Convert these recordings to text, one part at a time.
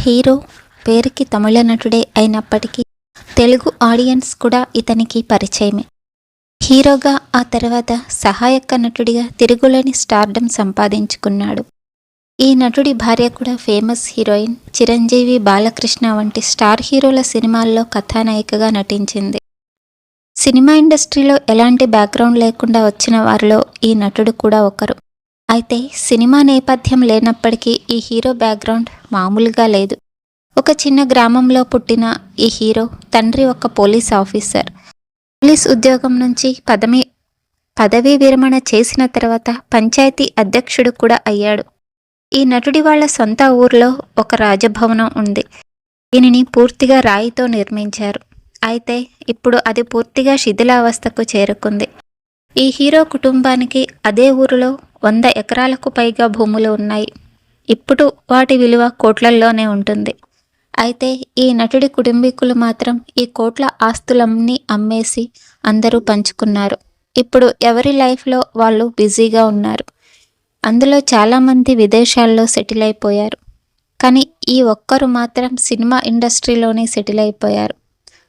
Hero పేరుకి తమిళ నటుడే అయినప్పటికీ Telugu audience కూడా ఇతనికి పరిచయమే. హీరోగా ఆ తర్వాత సహాయక నటుడిగా తిరుగులేని స్టార్డం సంపాదించుకున్నాడు. ఈ నటుడి భార్య కూడా ఫేమస్ హీరోయిన్ చిరంజీవి బాలకృష్ణ వంటి స్టార్ హీరోల సినిమాల్లో కథానాయికగా నటించింది. సినిమా ఇండస్ట్రీలో ఎలాంటి బ్యాక్గ్రౌండ్ లేకుండా వచ్చిన వారిలో ఈ నటుడు కూడా ఒకరు. అయితే సినిమా నేపథ్యం లేనప్పటికీ ఈ హీరో బ్యాక్గ్రౌండ్ మామూలుగా లేదు. ఒక చిన్న గ్రామంలో పుట్టిన ఈ హీరో తండ్రి ఒక పోలీస్ ఆఫీసర్. పోలీస్ ఉద్యోగం నుంచి పదవి పదవీ విరమణ చేసిన తర్వాత పంచాయతీ అధ్యక్షుడు కూడా అయ్యాడు. ఈ నటుడి వాళ్ళ సొంత ఊర్లో ఒక రాజభవనం ఉంది. దీనిని పూర్తిగా రాయితో నిర్మించారు. అయితే ఇప్పుడు అది పూర్తిగా శిథిలావస్థకు చేరుకుంది. ఈ హీరో కుటుంబానికి అదే ఊరిలో వంద ఎకరాలకు పైగా భూములు ఉన్నాయి. ఇప్పుడు వాటి విలువ కోట్లల్లోనే ఉంటుంది. అయితే ఈ నటుడి కుటుంబీకులు మాత్రం ఈ కోట్ల ఆస్తులన్నీ అమ్మేసి అందరూ పంచుకున్నారు. ఇప్పుడు ఎవరి లైఫ్లో వాళ్ళు బిజీగా ఉన్నారు? అందులో చాలామంది విదేశాల్లో సెటిల్ అయిపోయారు. కానీ ఈ ఒక్కరు మాత్రం సినిమా ఇండస్ట్రీలోనే సెటిల్ అయిపోయారు.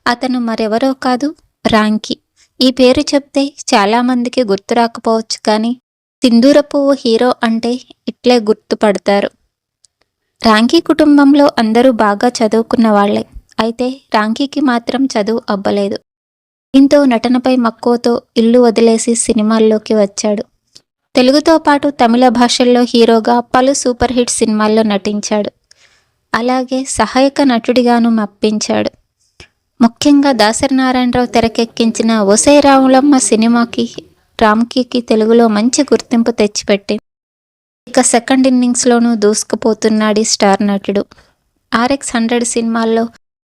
అతను మరెవరో కాదు రాంకీ. ఈ పేరు చెప్తే చాలామందికి గుర్తు రాకపోవచ్చు కానీ సింధూర పువ్వు హీరో అంటే ఇట్లే గుర్తుపడతారు. రాంకీ కుటుంబంలో అందరూ బాగా చదువుకున్న వాళ్ళే అయితే రాంకీకి మాత్రం చదువు అవ్వలేదు దీంతో నటనపై మక్కువతో ఇల్లు వదిలేసి సినిమాల్లోకి వచ్చాడు. తెలుగుతో పాటు తమిళ భాషల్లో హీరోగా పలు సూపర్ హిట్ సినిమాల్లో నటించాడు. అలాగే సహాయక నటుడిగాను మప్పించాడు. ముఖ్యంగా దాసరి నారాయణరావు తెరకెక్కించిన ఒసై రాములమ్మ సినిమాకి రామ్కీకి తెలుగులో మంచి గుర్తింపు తెచ్చిపెట్టి ఇక సెకండ్ ఇన్నింగ్స్లోనూ దూసుకుపోతున్నాడు స్టార్ నటుడు. ఆర్ఎక్స్ హండ్రెడ్ సినిమాల్లో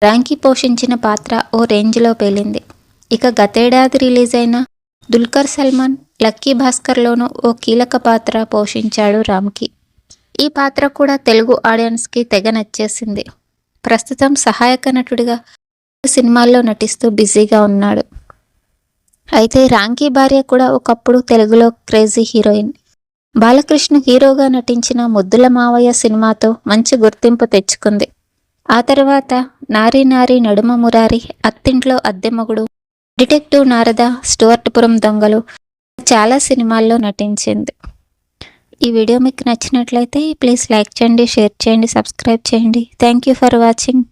రాంకీ పోషించిన పాత్ర ఓ రేంజ్లో పేలింది. ఇక గతేడాది రిలీజ్ అయిన దుల్కర్ సల్మాన్ లక్కీ భాస్కర్లోనూ ఓ కీలక పాత్ర పోషించాడు రామ్కి. ఈ పాత్ర కూడా తెలుగు ఆడియన్స్కి తెగ నచ్చేసింది. ప్రస్తుతం సహాయక నటుడిగా సినిమాల్లో నటిస్తూ బిజీగా ఉన్నాడు. అయితే రాంకీ భార్య కూడా ఒకప్పుడు తెలుగులో క్రేజీ హీరోయిన్. బాలకృష్ణ హీరోగా నటించిన ముద్దుల మావయ్య సినిమాతో మంచి గుర్తింపు తెచ్చుకుంది. ఆ తర్వాత నారీ నారీ నడుమ మురారి అత్తింట్లో అద్దెమగుడు డిటెక్టివ్ నారద స్టువర్ట్పురం దొంగలు చాలా సినిమాల్లో నటించింది. ఈ వీడియో మీకు నచ్చినట్లయితే ప్లీజ్ లైక్ చేయండి షేర్ చేయండి సబ్స్క్రైబ్ చేయండి. Thank you for watching.